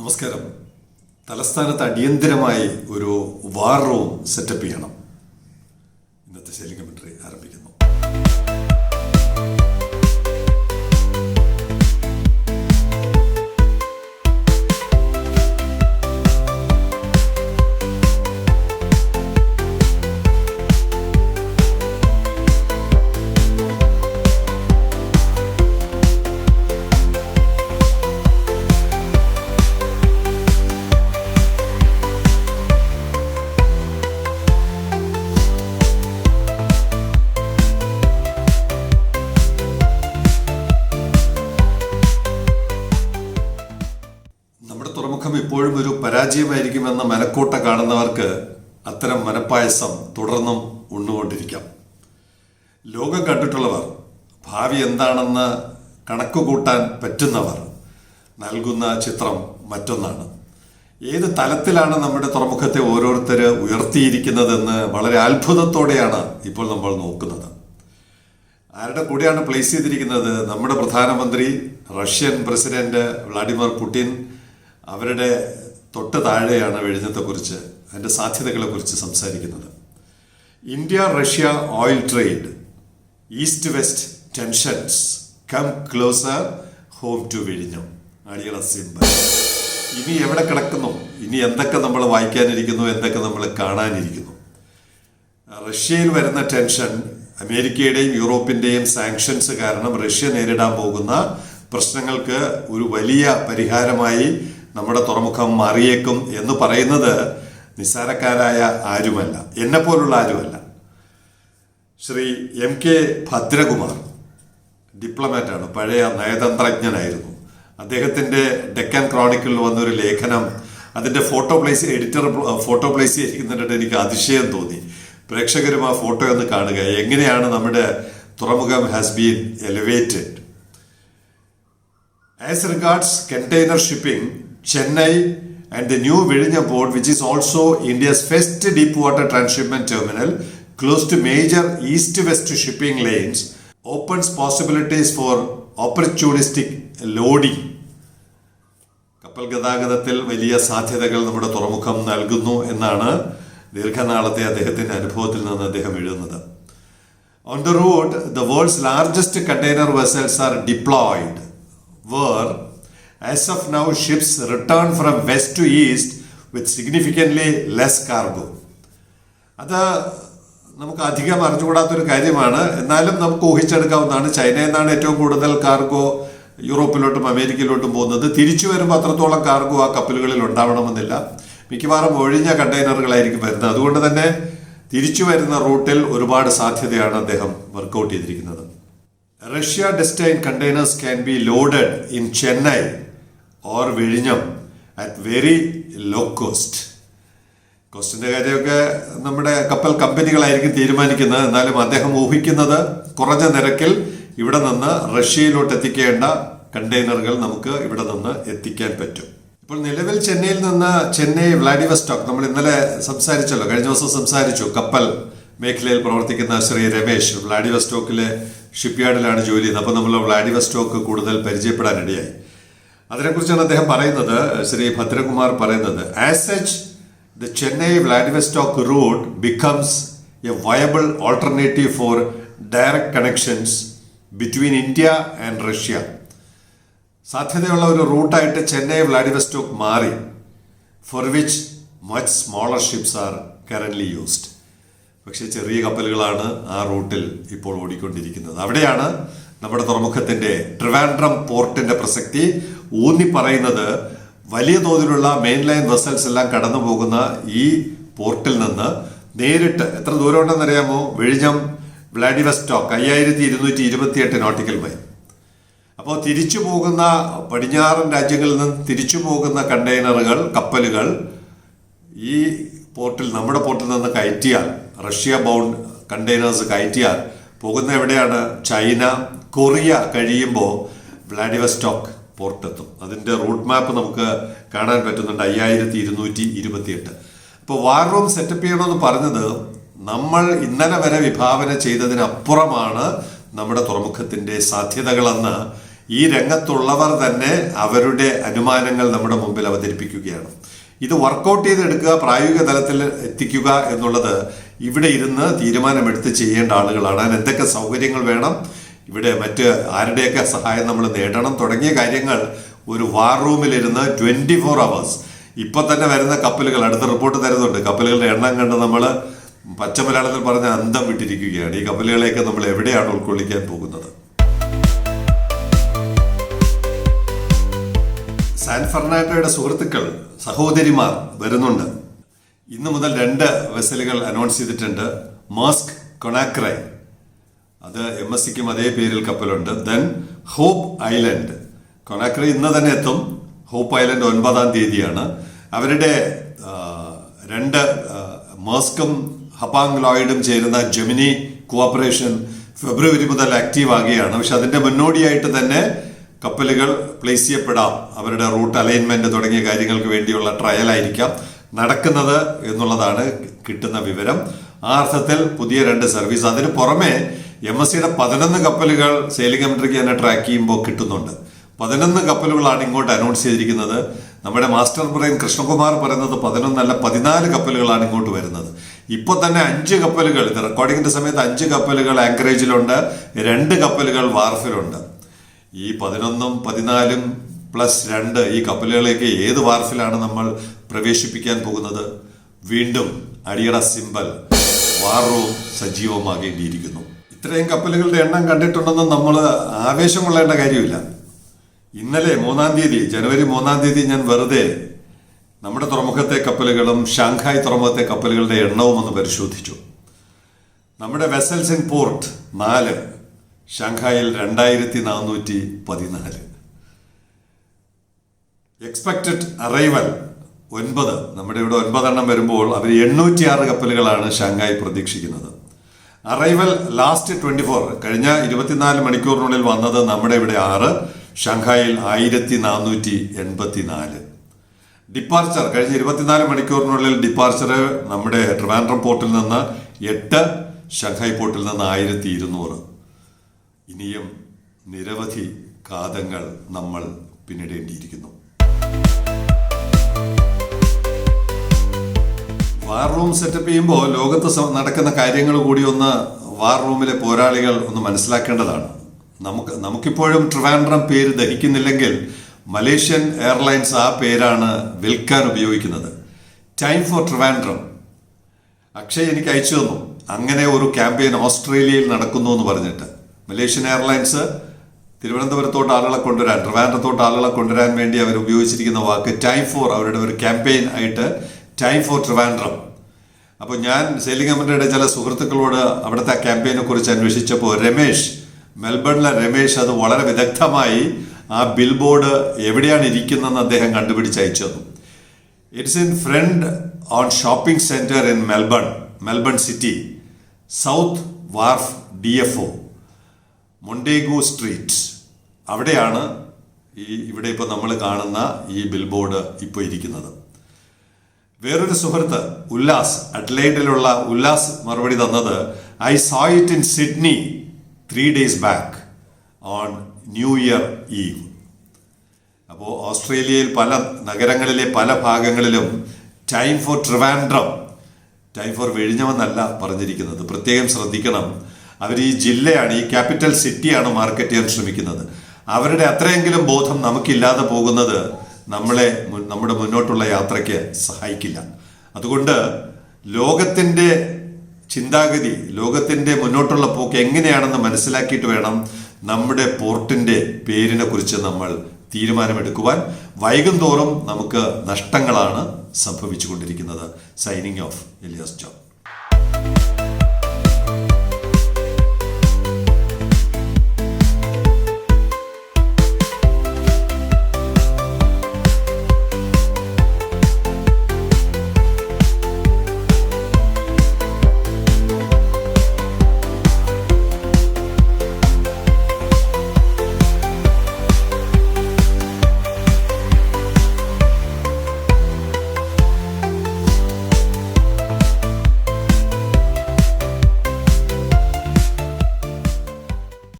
നമസ്കാരം. തലസ്ഥാനത്ത് അടിയന്തിരമായി ഒരു വാർ റൂം സെറ്റപ്പ് ചെയ്യണം. ഇന്നത്തെ ശൈലി പരാജയമായിരിക്കുമെന്ന മനക്കോട്ട കാണുന്നവർക്ക് അത്തരം മനപ്പായസം തുടർന്നും ഉണ്ണുകൊണ്ടിരിക്കാം. ലോകം കണ്ടിട്ടുള്ളവർ ഭാവി എന്താണെന്ന് കണക്കുകൂട്ടാൻ പറ്റുന്നവർ നൽകുന്ന ചിത്രം മറ്റൊന്നാണ്. ഏത് തലത്തിലാണ് നമ്മുടെ തുറമുഖത്തെ ഓരോരുത്തർ ഉയർത്തിയിരിക്കുന്നതെന്ന് വളരെ അത്ഭുതത്തോടെയാണ് ഇപ്പോൾ നമ്മൾ നോക്കുന്നത്. ആരുടെ കൂടെയാണ് പ്ലേസ് ചെയ്തിരിക്കുന്നത്? നമ്മുടെ പ്രധാനമന്ത്രി റഷ്യൻ പ്രസിഡന്റ് വ്ളാഡിമിർ പുടിൻ അവരുടെ തൊട്ട് താഴെയാണ് വെടിഞ്ഞത്തെക്കുറിച്ച് അതിന്റെ സാധ്യതകളെക്കുറിച്ച് സംസാരിക്കുന്നത്. India Russia oil trade east west tensions come closer home to വിഴിഞ്ഞം. അടിയറ സിമ്പൽ. ഇനി എവിടെ കിടക്കുന്നു? ഇനി എന്തൊക്കെ നമ്മൾ വായിക്കാനിരിക്കുന്നു? എന്തൊക്കെ നമ്മൾ കാണാനിരിക്കുന്നു? റഷ്യയിൽ വരുന്ന ടെൻഷൻ അമേരിക്കയുടെയും യൂറോപ്പിന്റെയും സാങ്ഷൻസ് കാരണം റഷ്യ നേരിടാൻ പോകുന്ന പ്രശ്നങ്ങൾക്ക് ഒരു വലിയ പരിഹാരമായി നമ്മുടെ തുറമുഖം മാറിയേക്കും എന്ന് പറയുന്നത് നിസ്സാരക്കാരായ ആരുമല്ല. എന്നെ പോലുള്ള ആരുമല്ല. ശ്രീ എം കെ ഭദ്രകുമാർ ഡിപ്ലോമാറ്റാണ്. പഴയ നയതന്ത്രജ്ഞനായിരുന്നു. അദ്ദേഹത്തിന്റെ ഡെക്കൻ ക്രോണിക്കിളിൽ വന്നൊരു ലേഖനം അതിന്റെ photo place editor photo place ചെയ്തിരിക്കുന്നിട്ട് എനിക്ക് അതിശയം തോന്നി. പ്രേക്ഷകരും ആ ഫോട്ടോ ഒന്ന് കാണുക. എങ്ങനെയാണ് നമ്മുടെ തുറമുഖം has been elevated as regards container shipping, Chennai and the new Vidinya port, which is also India's first deep water transshipment terminal, close to major east-west shipping lanes, opens possibilities for opportunistic loading. കപ്പൽ ഗതാഗതത്തിൽ വലിയ സാധ്യതകൾ നമ്മുടെ തുറമുഖം നൽകുന്നു എന്നാണ് ദീർഘനാളത്തെ അദ്ദേഹത്തിന്റെ അനുഭവത്തിൽ നിന്ന് അദ്ദേഹം എഴുതുന്നത് On the route, the world's largest container vessels are deployed, where, as of now, ships return from west to east with significantly less cargo. അത് നമുക്ക് അധികം അറിഞ്ഞുകൂടാത്തൊരു കാര്യമാണ്. എന്നാലും നമുക്ക് ഊഹിച്ചെടുക്കാവുന്നതാണ്. ചൈനയിൽ നിന്നാണ് ഏറ്റവും കൂടുതൽ കാർഗോ യൂറോപ്പിലോട്ടും അമേരിക്കയിലോട്ടും പോകുന്നത്. തിരിച്ചു വരുമ്പോൾ അത്രത്തോളം കാർഗോ ആ കപ്പലുകളിൽ ഉണ്ടാവണമെന്നില്ല. മിക്കവാറും ഒഴിഞ്ഞ കണ്ടെയ്നറുകളായിരിക്കും വരുന്നത്. അതുകൊണ്ട് തന്നെ തിരിച്ചു വരുന്ന റൂട്ടിൽ ഒരുപാട് സാധ്യതയാണ് അദ്ദേഹം വർക്കൗട്ട് ചെയ്തിരിക്കുന്നത്. Russia destine containers can be loaded in Chennai or വിഴിഞ്ഞം അറ്റ് വെരി ലോ കോസ്റ്റ് കോസ്റ്റിന്റെ കാര്യമൊക്കെ നമ്മുടെ കപ്പൽ കമ്പനികളായിരിക്കും തീരുമാനിക്കുന്നത്. എന്നാലും അദ്ദേഹം ഊഹിക്കുന്നത് കുറഞ്ഞ നിരക്കിൽ ഇവിടെ നിന്ന് റഷ്യയിലോട്ട് എത്തിക്കേണ്ട കണ്ടെയ്നറുകൾ നമുക്ക് ഇവിടെ നിന്ന് എത്തിക്കാൻ പറ്റും. ഇപ്പോൾ നിലവിൽ ചെന്നൈയിൽ നിന്ന് ചെന്നൈ വ്ളാഡിവസ്റ്റോക്ക് നമ്മൾ ഇന്നലെ സംസാരിച്ചല്ലോ കഴിഞ്ഞ ദിവസം സംസാരിച്ചു കപ്പൽ മേഖലയിൽ പ്രവർത്തിക്കുന്ന ശ്രീ രമേശ് വ്ളാഡിവസ്റ്റോക്കിലെ ഷിപ്പ്യാർഡിലാണ് ജോലി ചെയ്യുന്നത്. അപ്പോൾ നമ്മൾ വ്ളാഡിവസ്റ്റോക്ക് കൂടുതൽ പരിചയപ്പെടാനിടയായി. അതിനെക്കുറിച്ചാണ് അദ്ദേഹം പറയുന്നത് ശ്രീ ഭദ്രകുമാർ പറയുന്നത്. As such the Chennai Vladivostok route becomes a viable alternative for direct connections between India and Russia സാധ്യതയുള്ള ഒരു റൂട്ടായിട്ട് ചെന്നൈ വ്ലാഡിവെസ്റ്റോക്ക് മാറി for which much smaller ships are currently used പക്ഷേ ചെറിയ കപ്പലുകളാണ് ആ റൂട്ടിൽ ഇപ്പോൾ ഓടിക്കൊണ്ടിരിക്കുന്നത്. അവിടെയാണ് നമ്മുടെ തുറമുഖത്തിന്റെ ട്രിവാൻഡ്രം പോർട്ടിന്റെ പ്രസക്തി. ഊന്നി പറയുന്നത് വലിയ തോതിലുള്ള മെയിൻ ലൈൻ വെസൽസ് എല്ലാം കടന്നു പോകുന്ന ഈ പോർട്ടിൽ നിന്ന് നേരിട്ട് എത്ര ദൂരം ഉണ്ടെന്നറിയാമോ വെഴിഞ്ഞം വ്ളാഡിവസ്റ്റോക്ക് അയ്യായിരത്തി ഇരുന്നൂറ്റി ഇരുപത്തിയെട്ട് നോട്ടിക്കൽ മൈൽ അപ്പോൾ തിരിച്ചു പോകുന്ന പടിഞ്ഞാറൻ രാജ്യങ്ങളിൽ നിന്ന് തിരിച്ചു പോകുന്ന കണ്ടെയ്നറുകൾ കപ്പലുകൾ ഈ പോർട്ടിൽ നമ്മുടെ പോർട്ടിൽ നിന്ന് കയറ്റിയാൽ റഷ്യ ബൗണ്ട് കണ്ടെയ്നേഴ്സ് കയറ്റിയാൽ പോകുന്ന എവിടെയാണ്? ചൈന കൊറിയ കഴിയുമ്പോൾ വ്ളാഡിവസ്റ്റോക്ക് പോർട്ട് എത്തും അതിന്റെ റൂട്ട് മാപ്പ് നമുക്ക് കാണാൻ പറ്റുന്നുണ്ട് അയ്യായിരത്തി ഇരുന്നൂറ്റി ഇരുപത്തിയെട്ട് അപ്പോൾ വാർ റൂം സെറ്റപ്പ് ചെയ്യണമെന്ന് പറഞ്ഞത് നമ്മൾ ഇന്നലെ വരെ വിഭാവന ചെയ്തതിനപ്പുറമാണ് നമ്മുടെ തുറമുഖത്തിന്റെ സാധ്യതകളെന്ന് ഈ രംഗത്തുള്ളവർ തന്നെ അവരുടെ അനുമാനങ്ങൾ നമ്മുടെ മുമ്പിൽ അവതരിപ്പിക്കുകയാണ്. ഇത് വർക്കൗട്ട് ചെയ്തെടുക്കുക പ്രായോഗിക തലത്തിൽ എത്തിക്കുക എന്നുള്ളത് ഇവിടെ ഇരുന്ന് തീരുമാനമെടുത്ത് ചെയ്യേണ്ട ആളുകളാണ്. അതിന് എന്തൊക്കെ സൗകര്യങ്ങൾ വേണം? ഇവിടെ മറ്റ് ആരുടെയൊക്കെ സഹായം നമ്മൾ നേടണം തുടങ്ങിയ കാര്യങ്ങൾ ഒരു വാർ റൂമിലിരുന്ന് ട്വന്റി ഫോർ അവേഴ്സ് ഇപ്പൊ തന്നെ വരുന്ന കപ്പലുകൾ അടുത്ത റിപ്പോർട്ട് തരുന്നുണ്ട്. കപ്പലുകളുടെ എണ്ണം കണ്ട് നമ്മൾ പച്ച മലയാളത്തിൽ പറഞ്ഞ അന്തം വിട്ടിരിക്കുകയാണ്. ഈ കപ്പലുകളെയൊക്കെ നമ്മൾ എവിടെയാണ് ഉൾക്കൊള്ളിക്കാൻ പോകുന്നത്? സാൻ ഫെർണാണ്ടോയുടെ സുഹൃത്തുക്കൾ സഹോദരിമാർ വരുന്നുണ്ട്. ഇന്ന് മുതൽ രണ്ട് വെസലുകൾ അനൗൺസ് ചെയ്തിട്ടുണ്ട്. മാസ്ക് കൊണാക്രൈ അത് എം എസ് സിക്കും അതേ പേരിൽ കപ്പലുണ്ട്. ദെൻ ഹോപ്പ് ഐലൻഡ് കൊണാക്രി ഇന്ന് തന്നെ എത്തും. ഹോപ്പ് ഐലൻഡ് ഒൻപതാം തീയതിയാണ്. അവരുടെ രണ്ട് മേസ്കും ഹപ്പാങ് ലോയിഡും ചേരുന്ന ജെമിനി കോപ്പറേഷൻ ഫെബ്രുവരി മുതൽ ആക്റ്റീവ് ആകുകയാണ്. പക്ഷെ അതിന്റെ മുന്നോടിയായിട്ട് തന്നെ കപ്പലുകൾ പ്ലേസ് ചെയ്യപ്പെടാം. അവരുടെ റൂട്ട് അലൈൻമെന്റ് തുടങ്ങിയ കാര്യങ്ങൾക്ക് വേണ്ടിയുള്ള ട്രയൽ ആയിരിക്കാം. നടക്കുന്നത് എന്നുള്ളതാണ് കിട്ടുന്ന വിവരം. ആ അർത്ഥത്തിൽ പുതിയ രണ്ട് സർവീസ് അതിന് പുറമെ എം എസ് സിയുടെ പതിനൊന്ന് കപ്പലുകൾ സെയിലിംഗ് കമ്മിറ്റിക്ക് തന്നെ ട്രാക്ക് ചെയ്യുമ്പോൾ കിട്ടുന്നുണ്ട്. പതിനൊന്ന് കപ്പലുകളാണ് ഇങ്ങോട്ട് അനൗൺസ് ചെയ്തിരിക്കുന്നത്. നമ്മുടെ മാസ്റ്റർ ബ്രെയിൻ കൃഷ്ണകുമാർ പറയുന്നത് പതിനൊന്നല്ല പതിനാല് കപ്പലുകളാണ് ഇങ്ങോട്ട് വരുന്നത്. ഇപ്പോൾ തന്നെ അഞ്ച് കപ്പലുകൾ ഇത് റെക്കോർഡിങ്ങിന്റെ സമയത്ത് അഞ്ച് കപ്പലുകൾ ആങ്കറേജിലുണ്ട് രണ്ട് കപ്പലുകൾ വാർഫിലുണ്ട് ഈ പതിനൊന്നും പതിനാലും പ്ലസ് രണ്ട് ഈ കപ്പലുകളിലേക്ക് ഏത് വാർഫിലാണ് നമ്മൾ പ്രവേശിപ്പിക്കാൻ പോകുന്നത്? വീണ്ടും അടിയറ സിമ്പൽ വാർ റൂം സജീവമാകേണ്ടിയിരിക്കുന്നു. ഇത്രയും കപ്പലുകളുടെ എണ്ണം കണ്ടിട്ടുണ്ടെന്ന് നമ്മൾ ആവേശം കൊള്ളേണ്ട കാര്യമില്ല. ഇന്നലെ മൂന്നാം തീയതി ജനുവരി മൂന്നാം തീയതി ഞാൻ വെറുതെ നമ്മുടെ തുറമുഖത്തെ കപ്പലുകളും ഷാങ്ഹായ് തുറമുഖത്തെ കപ്പലുകളുടെ എണ്ണവും ഒന്ന് പരിശോധിച്ചു. നമ്മുടെ വെസൽസ് ഇൻ പോർട്ട് നാല് ഷാങ്ഹായിൽ രണ്ടായിരത്തി നാനൂറ്റി പതിനാല് എക്സ്പെക്റ്റഡ് അറൈവൽ ഒൻപത് നമ്മുടെ ഇവിടെ ഒൻപതെണ്ണം വരുമ്പോൾ അവർ എണ്ണൂറ്റിയാറ് കപ്പലുകളാണ് ഷാങ്ഹായ് പ്രതീക്ഷിക്കുന്നത്. അറൈവൽ ലാസ്റ്റ് ട്വന്റി ഫോർ കഴിഞ്ഞ ഇരുപത്തിനാല് മണിക്കൂറിനുള്ളിൽ വന്നത് നമ്മുടെ ഇവിടെ ആറ് ഷാങ്ഹായിൽ ആയിരത്തി നാനൂറ്റി എൺപത്തി നാല് ഡിപ്പാർച്ചർ കഴിഞ്ഞ ഇരുപത്തിനാല് മണിക്കൂറിനുള്ളിൽ ഡിപ്പാർച്ചർ നമ്മുടെ ട്രിവാൻഡ്രം പോർട്ടിൽ നിന്ന് എട്ട് ഷാങ്ഹായ് പോർട്ടിൽ നിന്ന് ആയിരത്തി ഇരുന്നൂറ് ഇനിയും നിരവധി കാതങ്ങൾ നമ്മൾ പിന്നിടേണ്ടിയിരിക്കുന്നു. വാർ റൂം സെറ്റപ്പ് ചെയ്യുമ്പോൾ ലോകത്ത് നടക്കുന്ന കാര്യങ്ങൾ കൂടി ഒന്ന് വാർ റൂമിലെ പോരാളികൾ ഒന്ന് മനസ്സിലാക്കേണ്ടതാണ്. നമുക്ക് നമുക്കിപ്പോഴും ട്രിവാൻഡ്രം പേര് ദഹിക്കുന്നില്ലെങ്കിൽ മലേഷ്യൻ എയർലൈൻസ് ആ പേരാണ് വിൽക്കാൻ ഉപയോഗിക്കുന്നത്. Time for Trivandrum. അക്ഷയ് എനിക്ക് അയച്ചു തന്നു. അങ്ങനെ ഒരു ക്യാമ്പയിൻ ഓസ്ട്രേലിയയിൽ നടക്കുന്നു എന്ന് പറഞ്ഞിട്ട്. മലേഷ്യൻ എയർലൈൻസ് തിരുവനന്തപുരത്തോട്ട് ആളുകളെ കൊണ്ടുവരാൻ ട്രിവാൻഡ്രത്തോട്ട് ആളുകളെ കൊണ്ടുവരാൻ വേണ്ടി അവർ ഉപയോഗിച്ചിരിക്കുന്ന വാക്ക് ടൈം ഫോർ അവരുടെ ഒരു ക്യാമ്പയിൻ ആയിട്ട് ടൈം ഫോർ ട്രിവാൻഡ്രം അപ്പോൾ ഞാൻ കമ്പനിയുടെ ചില സുഹൃത്തുക്കളോട് അവിടുത്തെ ആ ക്യാമ്പയിനെ കുറിച്ച് അന്വേഷിച്ചപ്പോൾ രമേശ് മെൽബണിലെ രമേശ് അത് വളരെ വിദഗ്ധമായി ആ ബിൽ ബോർഡ് എവിടെയാണ് ഇരിക്കുന്നതെന്ന് അദ്ദേഹം കണ്ടുപിടിച്ച് അയച്ചു it's in front on shopping centre in Melbourne Melbourne City South Wharf D F O Montague Street അവിടെയാണ് ഈ ഇവിടെ ഇപ്പോൾ നമ്മൾ കാണുന്ന ഈ ബിൽ ബോർഡ് ഇപ്പോൾ ഇരിക്കുന്നത്. വേറൊരു സുഹൃത്ത് ഉല്ലാസ് അഡ്ലൈഡിലുള്ള ഉല്ലാസ് മറുപടി തന്നത് I saw it in Sydney three days back on New Year Eve അപ്പോൾ ഓസ്ട്രേലിയയിൽ പല നഗരങ്ങളിലെ പല ഭാഗങ്ങളിലും time for Trivandrum time for വെഴിഞ്ഞമെന്നല്ല പറഞ്ഞിരിക്കുന്നത്. പ്രത്യേകം ശ്രദ്ധിക്കണം. അവർ ഈ ജില്ലയാണ് ഈ ക്യാപിറ്റൽ സിറ്റിയാണ് മാർക്കറ്റ് ചെയ്യാൻ ശ്രമിക്കുന്നത്. അവരുടെ അത്രയെങ്കിലും ബോധം നമുക്കില്ലാതെ പോകുന്നത് നമ്മളെ നമ്മുടെ മുന്നോട്ടുള്ള യാത്രയ്ക്ക് സഹായിക്കില്ല. അതുകൊണ്ട് ലോകത്തിന്റെ ചിന്താഗതി ലോകത്തിന്റെ മുന്നോട്ടുള്ള പോക്ക് എങ്ങനെയാണെന്ന് മനസ്സിലാക്കിയിട്ട് വേണം നമ്മുടെ പോർട്ടിന്റെ പേരിനെ കുറിച്ച് നമ്മൾ തീരുമാനമെടുക്കുവാൻ. വൈകും തോറും നമുക്ക് നഷ്ടങ്ങളാണ് സംഭവിച്ചുകൊണ്ടിരിക്കുന്നത്. Signing off Elias John